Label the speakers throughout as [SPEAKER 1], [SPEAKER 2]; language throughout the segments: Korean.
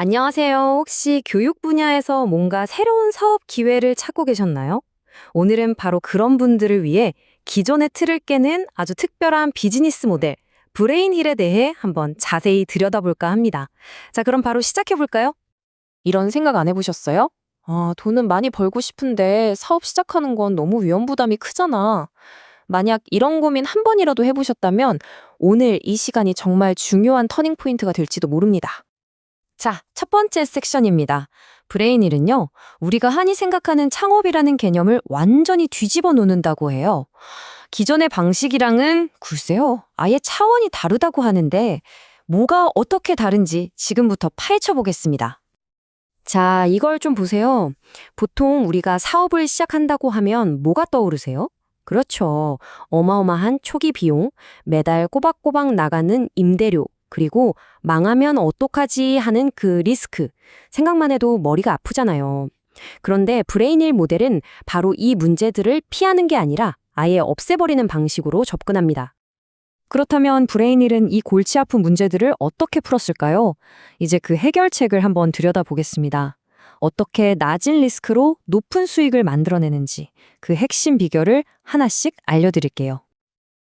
[SPEAKER 1] 안녕하세요. 혹시 교육 분야에서 뭔가 새로운 사업 기회를 찾고 계셨나요? 오늘은 바로 그런 분들을 위해 기존의 틀을 깨는 아주 특별한 비즈니스 모델, 브레인힐에 대해 한번 자세히 들여다볼까 합니다. 자, 그럼 바로 시작해볼까요?
[SPEAKER 2] 이런 생각 안 해보셨어요? 아, 돈은 많이 벌고 싶은데 사업 시작하는 건 너무 위험 부담이 크잖아. 만약 이런 고민 한 번이라도 해보셨다면 오늘 이 시간이 정말 중요한 터닝포인트가 될지도 모릅니다.
[SPEAKER 1] 자, 첫 번째 섹션입니다. 브레인힐은요, 우리가 흔히 생각하는 창업이라는 개념을 완전히 뒤집어 놓는다고 해요. 기존의 방식이랑은 글쎄요, 아예 차원이 다르다고 하는데, 뭐가 어떻게 다른지 지금부터 파헤쳐 보겠습니다. 자, 이걸 좀 보세요. 보통 우리가 사업을 시작한다고 하면 뭐가 떠오르세요? 그렇죠. 어마어마한 초기 비용, 매달 꼬박꼬박 나가는 임대료, 그리고 망하면 어떡하지 하는 그 리스크. 생각만 해도 머리가 아프잖아요. 그런데 브레인힐 모델은 바로 이 문제들을 피하는 게 아니라 아예 없애버리는 방식으로 접근합니다. 그렇다면 브레인힐은 이 골치 아픈 문제들을 어떻게 풀었을까요? 이제 그 해결책을 한번 들여다보겠습니다. 어떻게 낮은 리스크로 높은 수익을 만들어내는지 그 핵심 비결을 하나씩 알려드릴게요.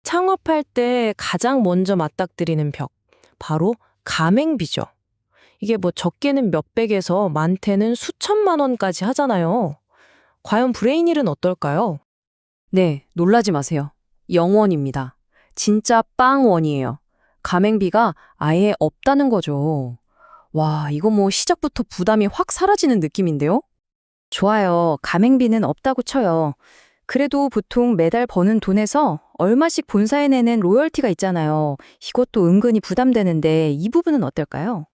[SPEAKER 2] 창업할 때 가장 먼저 맞닥뜨리는 벽, 바로 가맹비죠. 이게 뭐 적게는 몇백에서 많게는 수천만 원까지 하잖아요. 과연 브레인힐은 어떨까요?
[SPEAKER 1] 네, 놀라지 마세요. 0원입니다. 진짜 빵원이에요. 가맹비가 아예 없다는 거죠. 와, 이거 뭐 시작부터 부담이 확 사라지는 느낌인데요? 좋아요. 가맹비는 없다고 쳐요. 그래도 보통 매달 버는 돈에서 얼마씩 본사에 내는 로열티가 있잖아요. 이것도 은근히 부담되는데 이 부분은 어떨까요?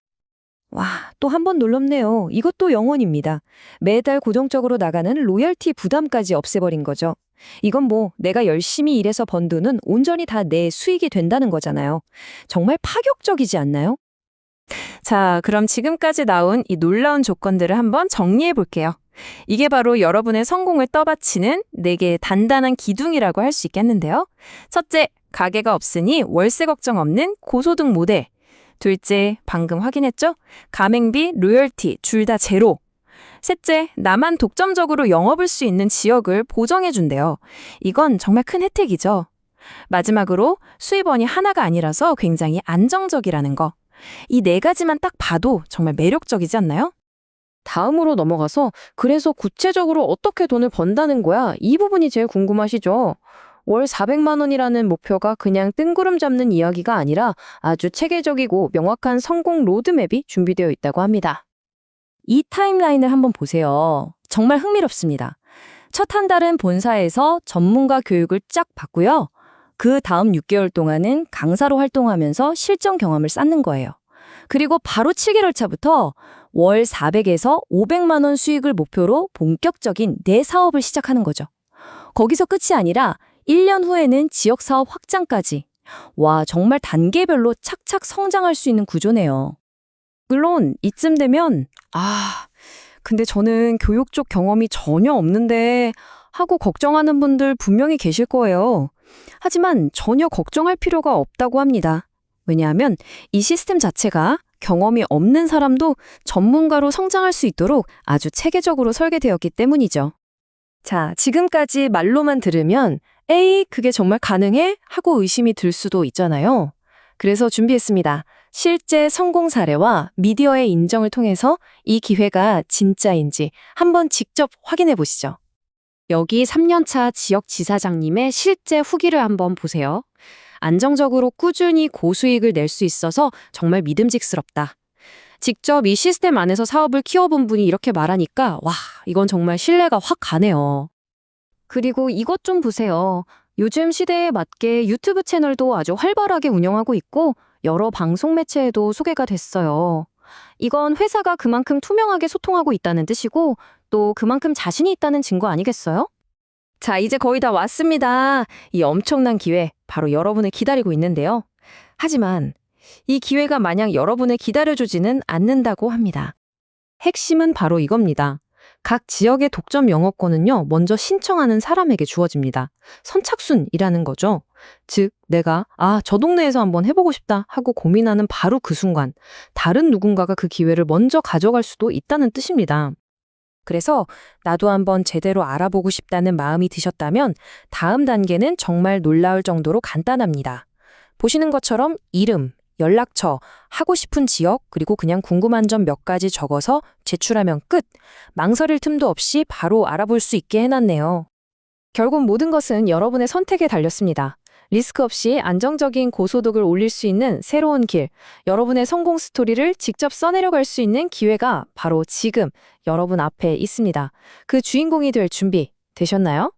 [SPEAKER 1] 와, 또 한 번 놀랍네요. 이것도 0원입니다. 매달 고정적으로 나가는 로열티 부담까지 없애버린 거죠. 이건 뭐 내가 열심히 일해서 번 돈은 온전히 다 내 수익이 된다는 거잖아요. 정말 파격적이지 않나요?
[SPEAKER 2] 자, 그럼 지금까지 나온 이 놀라운 조건들을 한번 정리해 볼게요. 이게 바로 여러분의 성공을 떠받치는 네개의 단단한 기둥이라고 할 수 있겠는데요. 첫째, 가게가 없으니 월세 걱정 없는 고소득 모델. 둘째, 방금 확인했죠? 가맹비, 로열티 둘 다 제로. 셋째, 나만 독점적으로 영업을 수 있는 지역을 보정해준대요. 이건 정말 큰 혜택이죠. 마지막으로 수입원이 하나가 아니라서 굉장히 안정적이라는 거. 이 네 가지만 딱 봐도 정말 매력적이지 않나요?
[SPEAKER 1] 다음으로 넘어가서 그래서 구체적으로 어떻게 돈을 번다는 거야? 이 부분이 제일 궁금하시죠? 월 400만 원이라는 목표가 그냥 뜬구름 잡는 이야기가 아니라 아주 체계적이고 명확한 성공 로드맵이 준비되어 있다고 합니다. 이 타임라인을 한번 보세요. 정말 흥미롭습니다. 첫 한 달은 본사에서 전문가 교육을 쫙 받고요. 그 다음 6개월 동안은 강사로 활동하면서 실전 경험을 쌓는 거예요. 그리고 바로 7개월 차부터 월 400에서 500만 원 수익을 목표로 본격적인 내 사업을 시작하는 거죠. 거기서 끝이 아니라 1년 후에는 지역 사업 확장까지. 와, 정말 단계별로 착착 성장할 수 있는 구조네요. 물론 이쯤 되면 아, 근데 저는 교육 쪽 경험이 전혀 없는데 하고 걱정하는 분들 분명히 계실 거예요. 하지만 전혀 걱정할 필요가 없다고 합니다. 왜냐하면 이 시스템 자체가 경험이 없는 사람도 전문가로 성장할 수 있도록 아주 체계적으로 설계되었기 때문이죠. 자, 지금까지 말로만 들으면 에이, 그게 정말 가능해? 하고 의심이 들 수도 있잖아요. 그래서 준비했습니다. 실제 성공 사례와 미디어의 인정을 통해서 이 기회가 진짜인지 한번 직접 확인해 보시죠. 여기 3년차 지역 지사장님의 실제 후기를 한번 보세요. 안정적으로 꾸준히 고수익을 낼 수 있어서 정말 믿음직스럽다. 직접 이 시스템 안에서 사업을 키워본 분이 이렇게 말하니까 와, 이건 정말 신뢰가 확 가네요. 그리고 이것 좀 보세요. 요즘 시대에 맞게 유튜브 채널도 아주 활발하게 운영하고 있고 여러 방송 매체에도 소개가 됐어요. 이건 회사가 그만큼 투명하게 소통하고 있다는 뜻이고 또 그만큼 자신이 있다는 증거 아니겠어요? 자, 이제 거의 다 왔습니다. 이 엄청난 기회 바로 여러분을 기다리고 있는데요. 하지만 이 기회가 마냥 여러분을 기다려주지는 않는다고 합니다. 핵심은 바로 이겁니다. 각 지역의 독점 영업권은요, 먼저 신청하는 사람에게 주어집니다. 선착순이라는 거죠. 즉, 내가, 아, 저 동네에서 한번 해보고 싶다 하고 고민하는 바로 그 순간, 다른 누군가가 그 기회를 먼저 가져갈 수도 있다는 뜻입니다. 그래서 나도 한번 제대로 알아보고 싶다는 마음이 드셨다면 다음 단계는 정말 놀라울 정도로 간단합니다. 보시는 것처럼 이름, 연락처, 하고 싶은 지역, 그리고 그냥 궁금한 점 몇 가지 적어서 제출하면 끝. 망설일 틈도 없이 바로 알아볼 수 있게 해놨네요. 결국 모든 것은 여러분의 선택에 달렸습니다. 리스크 없이 안정적인 고소득을 올릴 수 있는 새로운 길, 여러분의 성공 스토리를 직접 써내려갈 수 있는 기회가 바로 지금 여러분 앞에 있습니다. 그 주인공이 될 준비 되셨나요?